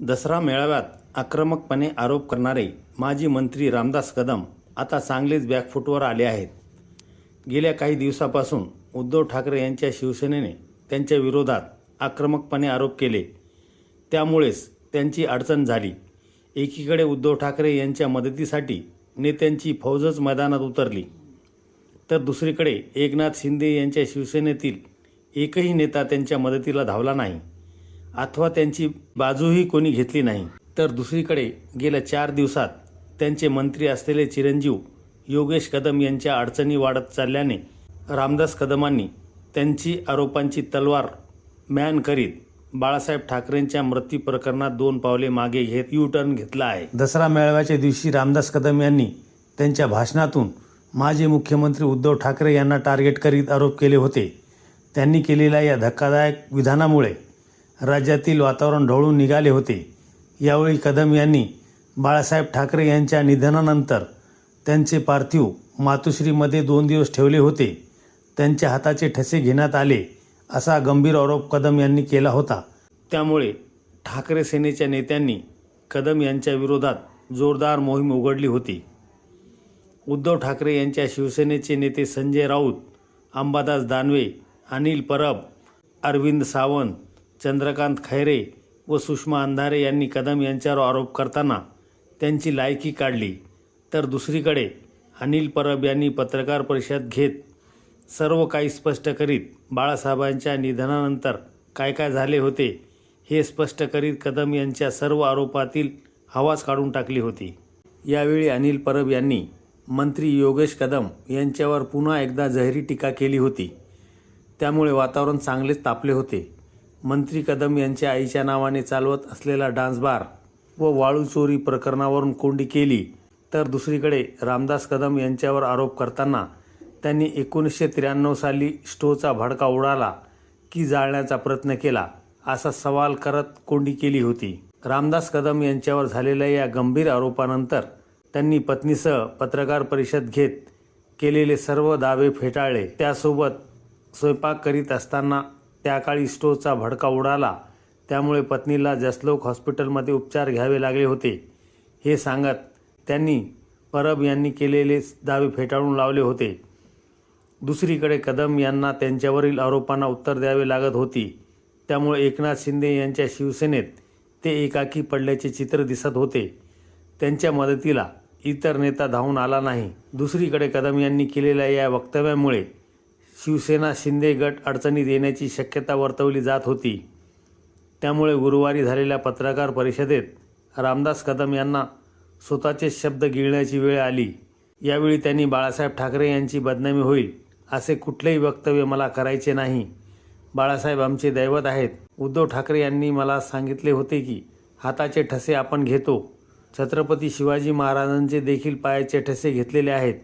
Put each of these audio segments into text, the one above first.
दसरा मेळाव्यात आक्रमकपणे आरोप करणारे माजी मंत्री रामदास कदम आता चांगलेच बॅकफूटवर आले आहेत. गेल्या काही दिवसापासून उद्धव ठाकरे यांच्या शिवसेनेने त्यांच्या विरोधात आक्रमकपणे आरोप केले. त्यामुळेच त्यांची अडचण झाली. एकीकडे उद्धव ठाकरे यांच्या मदतीसाठी नेत्यांची फौजच मैदानात उतरली. तर दुसरीकडे एकनाथ शिंदे यांच्या शिवसेनेतील एकही नेता त्यांच्या मदतीला धावला नाही. अथवा त्यांची बाजूही कोणी घेतली नाही. तर दुसरीकडे गेल्या चार दिवसात त्यांचे मंत्री असलेले चिरंजीव योगेश कदम यांच्या अडचणी वाढत चालल्याने रामदास कदमांनी त्यांची आरोपांची तलवार मॅन करीत बाळासाहेब ठाकरेंच्या मृत्यू प्रकरणात दोन पावले मागे घेत यू टर्न घेतला आहे. दसरा मेळाव्याच्या दिवशी रामदास कदम यांनी त्यांच्या भाषणातून माजी मुख्यमंत्री उद्धव ठाकरे यांना टार्गेट करीत आरोप केले होते. त्यांनी केलेल्या या धक्कादायक विधानामुळे राज्यातील वातावरण ढवळून निघाले होते. यावेळी कदम यांनी बाळासाहेब ठाकरे यांच्या निधनानंतर त्यांचे पार्थिव मातुश्रीमध्ये दोन दिवस ठेवले होते. त्यांच्या हाताचे ठसे घेण्यात आले असा गंभीर आरोप कदम यांनी केला होता. त्यामुळे ठाकरे सेनेच्या नेत्यांनी कदम यांच्या विरोधात जोरदार मोहीम उघडली होती. उद्धव ठाकरे यांच्या शिवसेनेचे नेते संजय राऊत अंबादास दानवे अनिल परब अरविंद सावंत चंद्रकांत खैरे व सुषमा अंधारे यांनी कदम यांच्यावर आरोप करताना त्यांची लायकी काढली. तर दुसरीकडे अनिल परब यांनी पत्रकार परिषद घेत सर्व काही स्पष्ट करीत बाळासाहेबांच्या निधनानंतर काय काय झाले होते हे स्पष्ट करीत कदम यांच्या सर्व आरोपातील हवाच काढून टाकली होती. यावेळी अनिल परब यांनी मंत्री योगेश कदम यांच्यावर पुन्हा एकदा जहरी टीका केली होती. त्यामुळे वातावरण चांगलेच तापले होते. मंत्री कदम यांच्या आईच्या नावाने चालवत असलेला डान्स बार व वाळू चोरी प्रकरणावरून कोंडी केली तर दुसरीकडे रामदास कदम यांच्यावर आरोप करताना त्यांनी एकोणीसशे त्र्याण्णव साली स्टोचा भडका उडाला की जाळण्याचा प्रयत्न केला असा सवाल करत कोंडी केली होती. रामदास कदम यांच्यावर झालेल्या या गंभीर आरोपानंतर त्यांनी पत्नीसह पत्रकार परिषद घेत केलेले सर्व दावे फेटाळले. त्यासोबत स्वयंपाक करीत असताना त्या काळी स्टोचा भडका उडाला. त्यामुळे पत्नीला जसलोक हॉस्पिटलमध्ये उपचार घ्यावे लागले होते. हे सांगत त्यांनी परब यांनी केलेले दावे फेटाळून लावले होते. दुसरीकडे कदम यांना त्यांच्यावरील आरोपांना उत्तर द्यावे लागत होती. त्यामुळे एकनाथ शिंदे यांच्या शिवसेनेत ते एकाकी पडल्याचे चित्र दिसत होते. त्यांच्या मदतीला इतर नेता धावून आला नाही. दुसरीकडे कदम यांनी केलेल्या या वक्तव्यामुळे शिवसेना शिंदे गट अडचणीत येण्याची शक्यता वर्तवली जात होती. त्यामुळे गुरुवारी झालेल्या पत्रकार परिषदेत रामदास कदम यांना स्वतःचे शब्द गिळण्याची वेळ आली. यावेळी त्यांनी बाळासाहेब ठाकरे यांची बदनामी होईल असे कुठलेही वक्तव्य मला करायचे नाही. बाळासाहेब आमचे दैवत आहेत. उद्धव ठाकरे यांनी मला सांगितले होते की हाताचे ठसे आपण घेतो. छत्रपती शिवाजी महाराजांचे देखील पायाचे ठसे घेतलेले आहेत.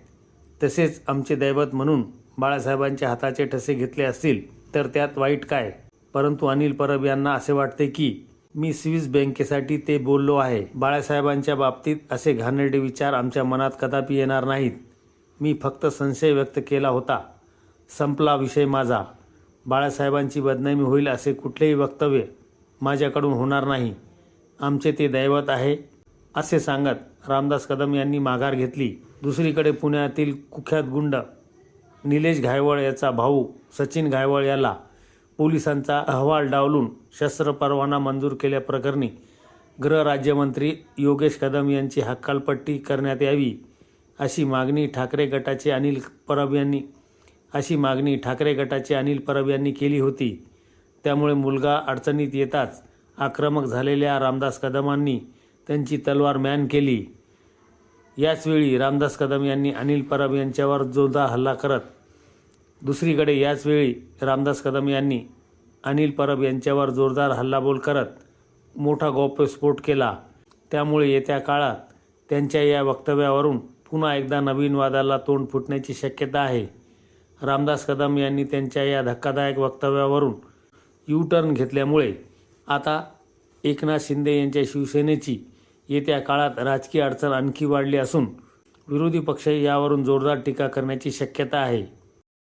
तसेच आमचे दैवत म्हणून बाळासाहेबांच्या हाताचे ठसे घेतले असतील तर त्यात वाईट काय? परंतु अनिल परब यांना असे वाटते की मी स्विस बँकेसाठी ते बोललो आहे. बाळासाहेबांच्या बाबतीत असे घाणेरडे विचार आमच्या मनात कदापि येणार नाहीत. मी फक्त संशय व्यक्त केला होता. संपला विषय माझा. बाळासाहेबांची बदनामी होईल असे कुठलेही वक्तव्य माझ्याकडून होणार नाही. आमचे ते दैवत आहे असे सांगत रामदास कदम यांनी माघार घेतली. दुसरीकडे पुण्यातील कुख्यात गुंड निलेश घायवळ याचा भाऊ सचिन घायवळ याला पोलिसांचा अहवाल डावलून शस्त्र परवाना मंजूर केल्याप्रकरणी गृहराज्यमंत्री योगेश कदम यांची हक्कालपट्टी करण्यात यावी अशी मागणी ठाकरे गटाचे अनिल परब यांनी अशी मागणी ठाकरे गटाचे अनिल परब यांनी केली होती. त्यामुळे मुलगा अडचणीत येताच आक्रमक झालेल्या रामदास कदमांनी त्यांची तलवार मॅन केली. याचवेळी रामदास कदम यांनी अनिल परब यांच्यावर जोरदार हल्ला करत दुसरीकडे याचवेळी रामदास कदम यांनी अनिल परब यांच्यावर जोरदार हल्लाबोल करत मोठा गौप्यस्फोट केला. त्यामुळे येत्या काळात त्यांच्या या वक्तव्यावरून पुन्हा एकदा नवीन वादाला तोंड फुटण्याची शक्यता आहे. रामदास कदम यांनी त्यांच्या या धक्कादायक वक्तव्यावरून यू टर्न घेतल्यामुळे आता एकनाथ शिंदे यांच्या शिवसेनेची येत्या काळात राजकीय अडचण आणखी वाढली असून विरोधी पक्ष यावरून जोरदार टीका करण्याची शक्यता आहे.